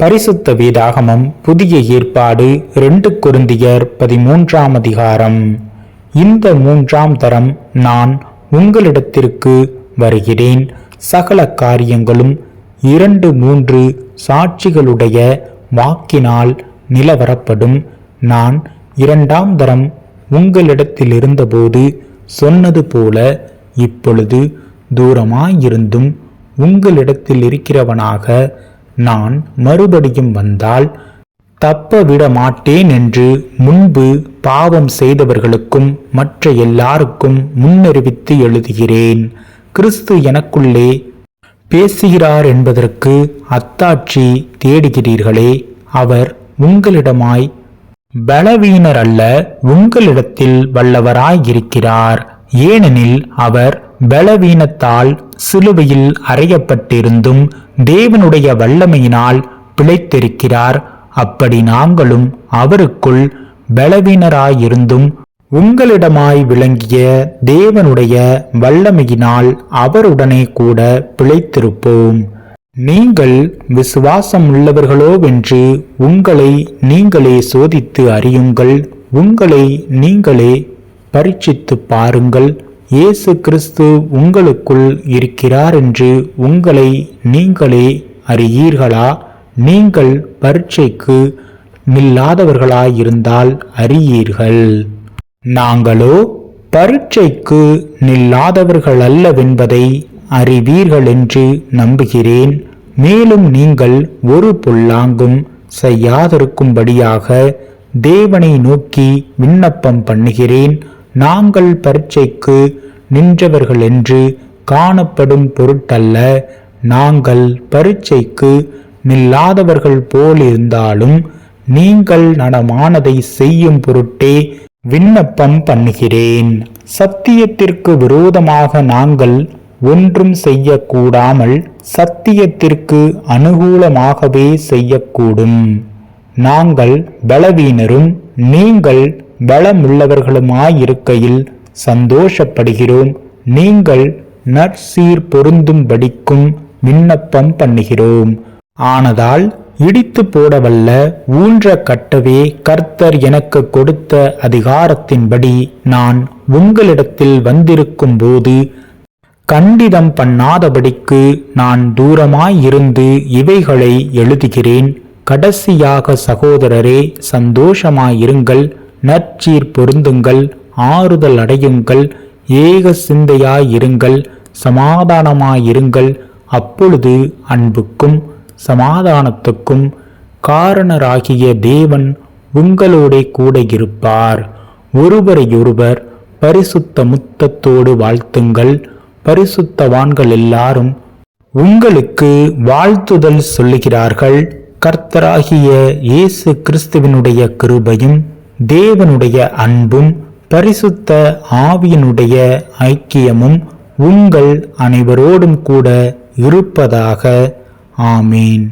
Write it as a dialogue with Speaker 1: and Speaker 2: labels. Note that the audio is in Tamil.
Speaker 1: பரிசுத்த வேதாகமம் புதிய ஏற்பாடு ரெண்டு குருந்தியர் பதிமூன்றாம் அதிகாரம். இந்த மூன்றாம் தரம் நான் உங்களிடத்திற்கு வருகிறேன். சகல காரியங்களும் இரண்டு மூன்று சாட்சிகளுடைய வாக்கினால் நிலவரப்படும். நான் இரண்டாம் தரம் உங்களிடத்தில் இருந்தபோது சொன்னது போல இப்பொழுது தூரமாயிருந்தும் உங்களிடத்தில் இருக்கிறவனாக நான் மறுபடியும் வந்தால் தப்ப விட மாட்டேன் என்று முன்பு பாவம் செய்தவர்களுக்கும் மற்ற எல்லாருக்கும் முன்னறிவித்து எழுதுகிறேன். கிறிஸ்து எனக்குள்ளே பேசுகிறார் என்பதற்கு அத்தாட்சி தேடுகிறீர்களே அவர் உங்களிடமாய் பலவீனர் அல்ல உங்களிடத்தில் வல்லவராயிருக்கிறார் ஏனெனில் அவர் பலவீனத்தால் சிலுவையில் அறையப்பட்டிருந்தும் தேவனுடைய வல்லமையினால் பிழைத்திருக்கிறார். அப்படி நாங்களும் அவருக்குள் பலவீனராயிருந்தும் உங்களிடமாய் விளங்கிய தேவனுடைய வல்லமையினால் அவருடனே கூட பிழைத்திருப்போம். நீங்கள் விசுவாசம் உள்ளவர்களோவென்று உங்களை நீங்களே சோதித்து அறியுங்கள். உங்களை நீங்களே பரீட்சித்து பாருங்கள். இயேசு கிறிஸ்து உங்களுக்குள் இருக்கிறார் என்று உங்களை நீங்களே அறியீர்களா? நீங்கள் பரீட்சைக்கு நில்லாதவர்களாயிருந்தால் அறியீர்கள். நாங்களோ பரீட்சைக்கு நில்லாதவர்கள் அல்லவென்பதை அறிவீர்கள் என்று நம்புகிறேன். மேலும் நீங்கள் ஒரு பொல்லாங்கும் செய்யாதிருக்கும்படியாக தேவனை நோக்கி விண்ணப்பம் பண்ணுகிறேன். நாங்கள் பரீட்சைக்கு நின்றவர்கள் என்று காணப்படும் பொருட்டல்ல நாங்கள் பரீட்சைக்கு நில்லாதவர்கள் போலிருந்தாலும் நீங்கள் நடமானதை செய்யும் பொருட்டே விண்ணப்பம் பண்ணுகிறேன். சத்தியத்திற்கு விரோதமாக நாங்கள் ஒன்றும் செய்யக்கூடாமல் சத்தியத்திற்கு அனுகூலமாகவே செய்யக்கூடும். நாங்கள் பலவீனரும் நீங்கள் பலமுள்ளவர்களுமாயிருக்கையில் சந்தோஷப்படுகிறோம். நீங்கள் நற்சீர் பொருந்தும்படிக்கும் விண்ணப்பம் பண்ணுகிறோம். ஆனதால் இடித்து போடவல்ல ஊன்ற கட்டவே கர்த்தர் எனக்கு கொடுத்த அதிகாரத்தின்படி நான் உங்களிடத்தில் வந்திருக்கும் போது கண்டிதம் பண்ணாதபடிக்கு நான் தூரமாயிருந்து இவைகளை எழுதுகிறேன். கடைசியாக சகோதரரே சந்தோஷமாயிருங்கள். நற்சீர் பொருந்துங்கள் ஆறுதல் அடையுங்கள் ஏக சிந்தையாயிருங்கள் சமாதானமாயிருங்கள் அப்பொழுது அன்புக்கும் சமாதானத்துக்கும் காரணராகிய தேவன் உங்களோடே கூட இருப்பார். ஒருவரையொருவர் பரிசுத்த முத்தத்தோடு வாழ்த்துங்கள். பரிசுத்தவான்கள் எல்லாரும் உங்களுக்கு வாழ்த்துதல் சொல்லுகிறார்கள். கர்த்தராகிய இயேசு கிறிஸ்துவினுடைய கிருபையும் தேவனுடைய அன்பும் பரிசுத்த ஆவியினுடைய ஐக்கியமும் உங்கள் அனைவரோடும் கூட இருப்பதாக. ஆமீன்.